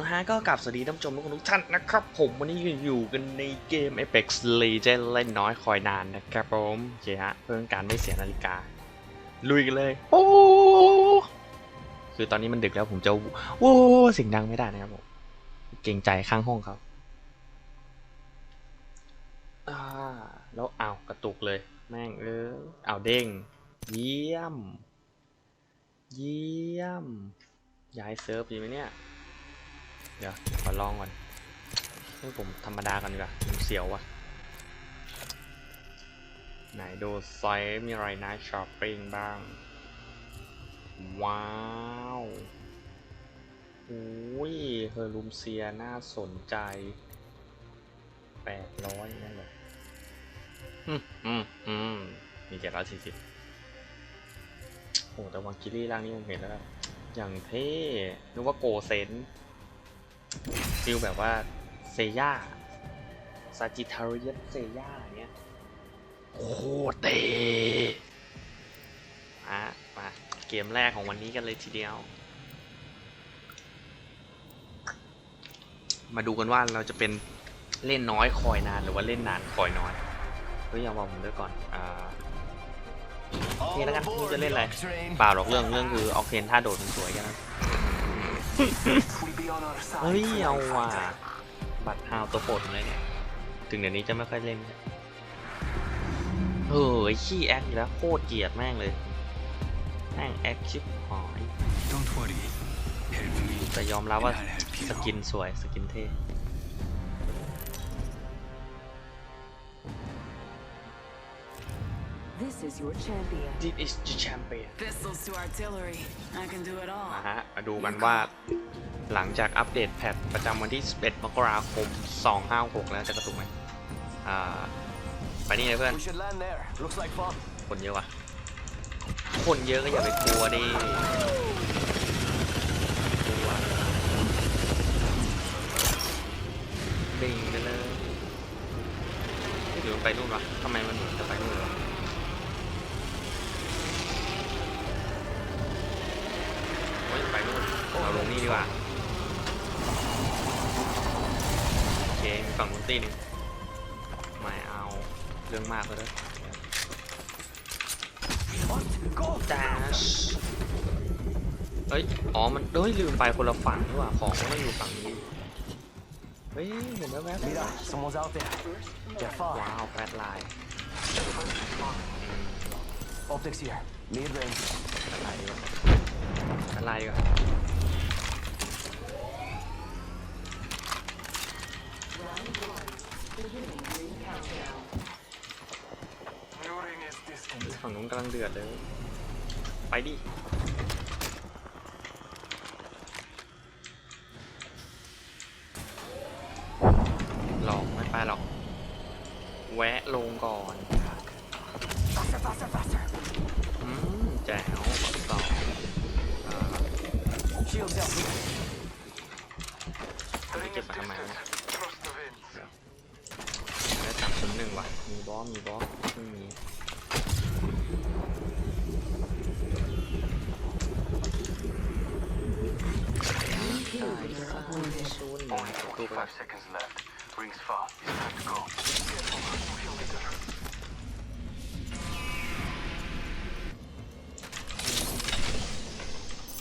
ละฮะก็กลับสวัสดีท่านผู้ชมทุกคนทุกท่านนะครับ ผมวันนี้อยู่กันในเกม Apex Legends เล่นน้อยคอยนานนะครับผมโอเคฮะเพื่อการไม่เสียนาฬิกา ลุยกันเลยโอ้คือตอนนี้มันดึกแล้วผมจะโอ้เสียงดังไม่ได้นะครับผมเกรงใจข้างห้องเขาอ่าแล้วอ้าวกระตุกเลย แม่งเอออ้าวเด้ง เยี่ยม เยี่ยม ย้ายเซิร์ฟดีไหมเนี่ยเดี๋ยวขอลองก่อนให้ผมธรรมดากันดีกว่าผมเสียวว่ะ ไหนดูไซส์มีอะไรน่าช้อปปิ้งบ้าง ว้าวอุ้ยเฮอร์ลูมเซียน่าสนใจ800นั่นเหรออืมอืมอืมมี740โอ้แต่วังคิรี่ร่างนี้ผมเห็นแล้วแบบอย่างเท่นึกว่าโกเซน ฟิลแบบว่าเซย่าซาจิทาริยสเซย่าเนี้ยโคตรเท่มามาเกมแรกของวันนี้กันเลยทีเดียว มาดูกันว่าเราจะเป็นเล่นน้อยคอยนานหรือว่าเล่นนานคอยน้อยเฮ้ยอย่าบอกผมด้วยก่อนอ่านี่แล้วกันจะเล่นอะไรเปล่าหรอกเรื่องเรื่องคือออกเทนท่าโดดมันสวยแค่นั้น เฮ้ยเอาว่ะบัตรฮาวตัวโปรดเลยเนี่ย ถึงเดี๋ยวนี้จะไม่ค่อยเล่นเฮ้ยขี้แอคอยู่แล้วโคตรเกลียดแม่งเลยแม่งแอคชิบหายแต่ยอมรับว่าสกินสวยสกินเท่ This is your champion. This is the champion Pistols to artillery. I can do it all. นะฮะมาดูกันว่าหลังจากอัปเดตแพทประจำวันที่ 11 มกราคม 256 แล้วจะกระตุกไหมอ่าไปนี่เลยเพื่อน We should land there. Looks like fun. คนเยอะว่ะ คนเยอะก็อย่าไปกลัวดิกลัวดิ่งไปเลยหรือมันไปนู่นวะทำไมมันเหมือนจะไปนู่นวะ ลงนี่ดีกว่า โอเคมีฝั่งนู้นตีหนึงไม่เอา เรื่องมากเลย Go. ดัชเฮ้ย อ๋อ มันเฮ้ยลืมไปคนละฝั่งนี่หว่า ของมันอยู่ฝั่งนี้ เฮ้ย เห็นแล้วแว๊บ Mira, someone's out there. They're ว้า far. วแฟลชไลน์ Optics here. Mid range. แฟลชไลน์ดีกว่าแฟลชไลน์ดีกว่า ฝั่งนู้นกำลังเดือดเลย ไปดิหลอกไม่ไปหรอก แวะลงก่อนอืมแจ๋วบักต่ออ่า Shields out here. ไม่เก็บมาทำไม วะเนี่ยได้สามศูนย์หนึ่งว่ะ มีบอสมีบอสไม่มีศูนย์หนึ่งตู้ไปก่อน Five seconds left. Rings far. It's time to go.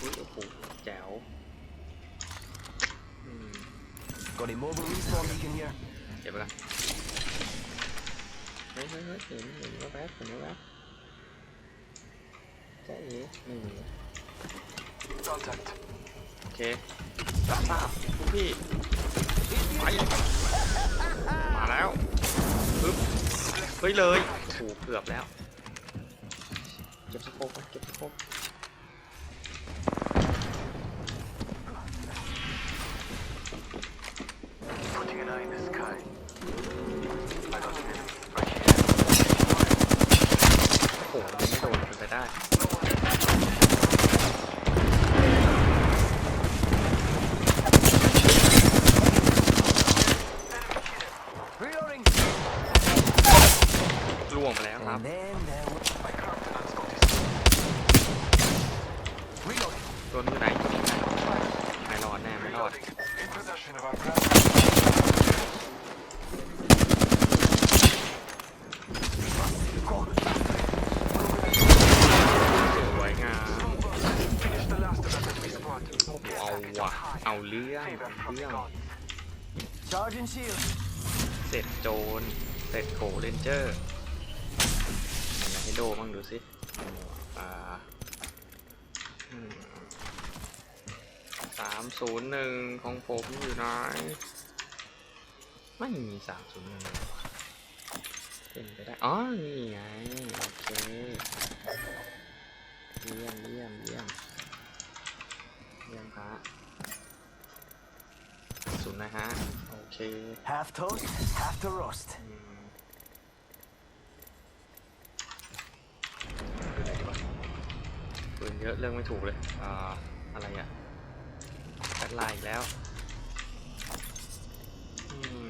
อุ้ยโอ้โหแจ๋วอืม Got a mobile respawn beacon here. เก็บไปก่อน เฮ้ยเฮ้ยเห็นเห็นว่าแป๊บเห็นว่าแป๊บใช่เอ๋ไม่มี Contact. โอเครับทราบคุณพี่ไปมาแล้วปึ๊บเฮ้ยเลยโอ้โหเกือบแล้ว เก็บสโคปไว้เก็บสโคป Putting an eye in the sky. I got an enemy right here. โอ้โหมันไม่โดนเป็นไปได้ Reloading. ล่วงไปแล้วครับ And then there was my countenance notice. Reloading. ตัวมันอยู่ไหนอยู่ไหนไม่รอดแน่ไม่รอด Reloading. portion of our plan. สวยงาม Finish the last of that as we spawn. โอ้โหเอาว่ะ เอาเรื่องเอา from เรื่ the อง gods. Charging shield. เสร็จโจร เสร็จโกเรนเจอร์อะไรให้โดบ้างดูสิอ่า สามศูนย์หนึ่งของผมอยู่ไหนไม่มีสามศูนย์หนึ่งเป็นไปได้ อ๋อ นี่ไง โอเค เยี่ยมเยี่ยมเยี่ยมเยี่ยมฮะศูนย์นะฮะ โอเค Half toast, half to roast. อืมดูอะไรดีวะปืนเยอะเรื่องไม่ถูกเลย อ่า อะไรอะ ลน์อีกแล้วอืม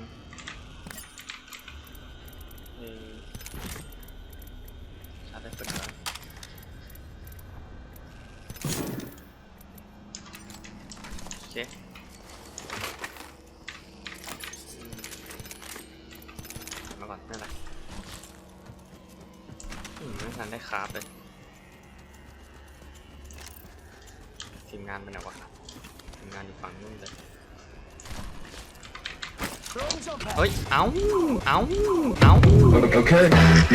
เอ่อชาร์จได้เป็นแล้วโอเคอืมาก่อนไม่เป็นไรอืมไม่ทันได้คราฟเลยทีมงานไปไหนวะ ทีมงานอยู่ฝั่งนู้นเลย Throwing jump pad. เฮ้ย เอ้า เอ้า เอ้า Okay.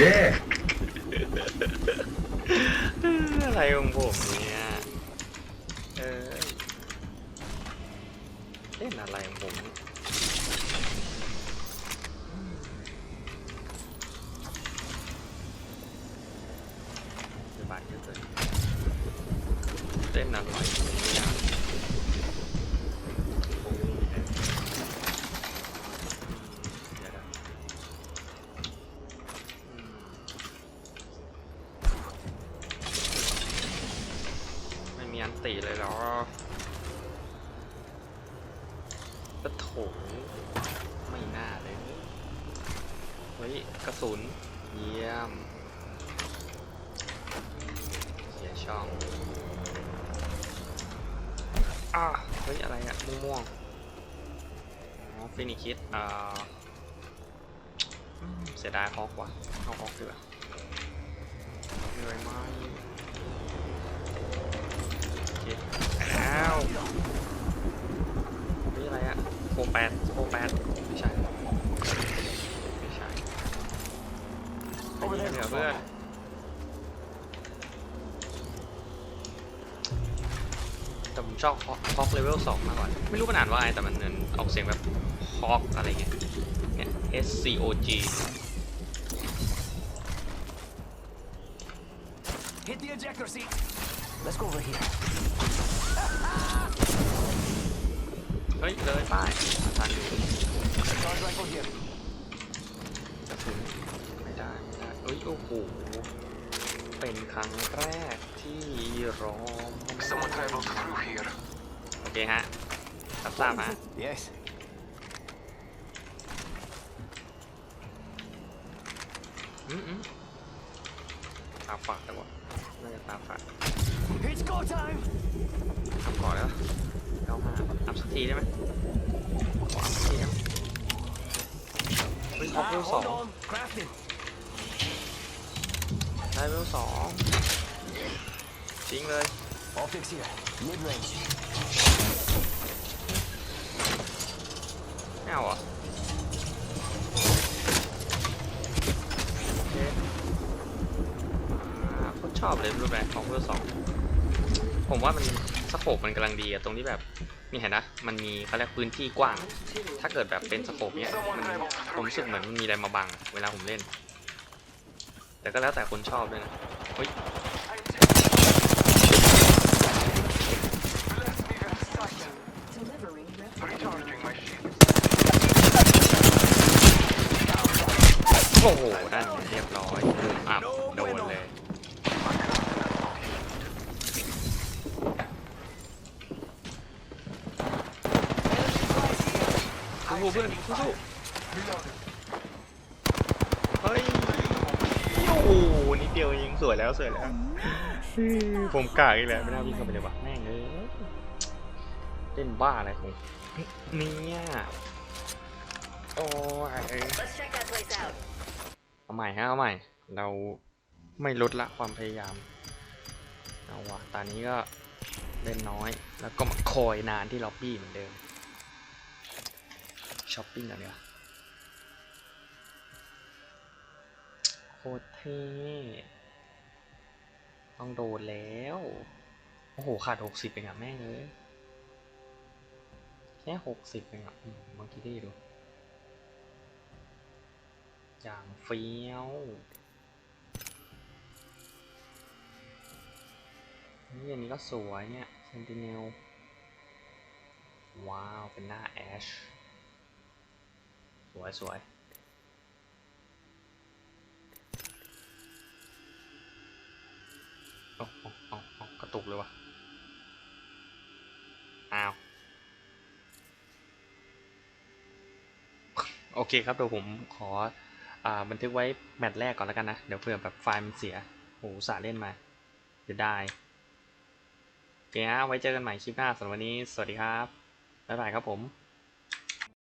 Yeah. อะไรของผมเนี่ยเออเล่นอะไรของผมเนี่ยเดี๋ยวบาดเยอะเกินเล่นอะไรเนี่ยโอ้ยเดี๋ยวนะอืม ไม่มีอัน ตีเลยเหรอปะโถไม่น่าเลย เฮ้ย กระสุน เยี่ยม เสียช่อง อ่าเฮ้ย อะไรอะม่วงๆอ๋อฟินิคิดอ่าเสียดายฮอกว่ะเอาฮอกดีกว่าเหนื่อยมโอเคไป แล้วนี่อะไรอะโคแปดโคแปดไม่ใช่ ไม่ใช่ไปยิงเหนือเพื่อนแต่ผมชอบฮอกเลเวลสองมากกว่า ไม่รู้มันอ่านว่าอะไรแต่มันเหมือนออกเสียงแบบฮอกอะไรเงี้ย เนี่ย S C O G Hit the ejector seat. Let's go over here. เฮ้ยเลยป้ายทันอยู่ Charge rifle here. กระสุนไม่ได้ไม่ได้เอ้ยโอ้โหเป็นครั้งแรกที่รอม Someone traveled through here. โอเคฮะรับทราบฮะ Yes. อืมอืมตาฝาดแต่ว่าน่าจะตาฝาด It's go time. ทำก่อนแล้วเก้าห้าอัพสักทีได้ไหมขออัพสักทีได้ไหมเฮ้ยท็อป Ah, เวลสอง hold on. Crafting. ได้เวลสองจริงเลย Optics here. Mid range. ไม่เอาเหรอโอเคอ่าโคตรชอบเลยรูปแบบของเวลสอง ผมว่ามันสโคปมันกำลังดีอะตรงที่แบบนี่เห็นนะ มันมีเขาเรียกพื้นที่กว้าง ถ้าเกิดแบบเป็นสโคปเนี้ยมันผมรู้สึกเหมือนมันมีอะไรมาบัง เวลาผมเล่น แต่ก็แล้วแต่คนชอบด้วยนะเฮ้ยโอ้โหนั่นไงเรียบร้อยมุมอับโดนเลย สู้ๆเพื่อนสู้ๆเฮ้ยโอ้โหนิดเดียวเองสวยแล้วสวยแล้วผมกากอีกแล้วไม่น่าวิ่งเข้าไปเลยว่ะแม่งเอ้ยเล่นบ้าอะไรของเนี่ยโอ้ย Let's check that place out. เอาใหม่ฮะเอาใหม่เราไม่ลดละความพยายามเอาวะตอนนี้ก็เล่นน้อย แล้วก็มาคอยนานที่ล็อบบี้เหมือนเดิม ช้อปปิ้งกันเนี่ยโคตรเท่ต้องโดนแล้ว โอ้โห ขาดหกสิบเองอะแม่งเลย แค่หกสิบเองอะอืมเมื่อกี้ได้ดูอย่างเฟี้ยวนี่อันนี้ก็สวยเนี่ย Sentinel ว้าว เป็นหน้าแอช สวยสวยโอ้โอ้โอ้โอ้กระตุกเลยวะอ้าว โอเคครับเดี๋ยวผมขออ่าบันทึกไว้แมตช์แรกก่อนแล้วกันนะ เดี๋ยวเผื่อแบบไฟล์มันเสียโหอุตสาเล่นมาจะได้โอเคฮะไว้เจอกันใหม่คลิปหน้าสำหรับวันนี้ สวัสดีครับ บ๊ายบายครับผม